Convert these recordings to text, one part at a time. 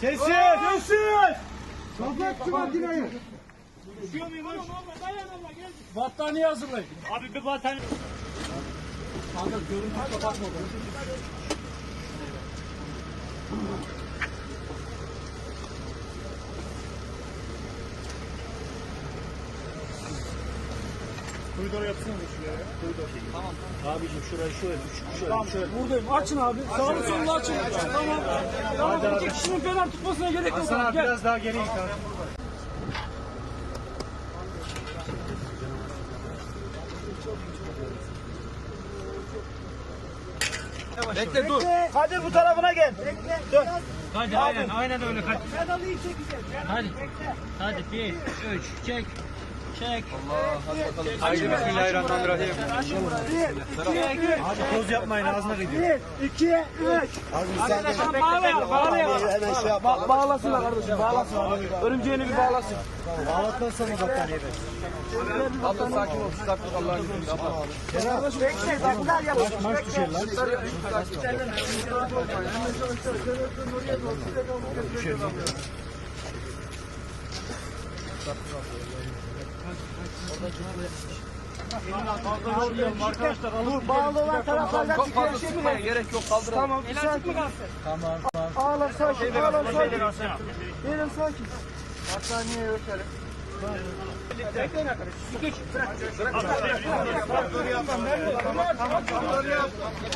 Sessiz. Sessiz. Kapat şu makineyi. Battaniye hazırlayın. Abi bir battaniye. Kanka görüntü kapatma onu. Koridor yapsana da şuraya. Koridor. Tamam tamam. Abicim şurayı şöyle şu şöyle tamam. şöyle. Buradayım. Açın abi. Sağlı sollu açın. Tamam. Tamam. İki kişinin fener tutmasına gerek yok. Hasan abi Gel. biraz daha geri git. Bekle dur. Kadir bu tarafına gel. Hadi aynen aynen öyle kaç. Pedalıyı çekeceğiz. Hadi. Hadi bir, üç, çek. Çek. Haydi bismillahirrahmanirrahim. Abi toz yapmayın ağzına gidiyor. Bir, iki, üç. Arkadaşlar bağlayalım, bağlayalım. Hemen şey yap. Ba bağlasınlar kardeşim, bağlasın. Örümceğini bir bağlasın. Ağlatmazsanız battaniye ver. Abla sakin ol, ol Allah'ın izniyle. Bekle, baklar yapın. Maç düşer lan. Arkadaşlar alın. Bağlı olan taraflardan Çok fazla çıkıyor. sıkmaya gerek yok, kaldıralım. Tamam, bir sakin. Tamam. Ağlar sakin, ağlar sakin. Gelin sakin. Battaniyeyi örtelim.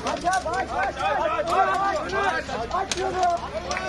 Aç abi, aç, aç, aç, aç, aç, aç şunu. Helal olsun.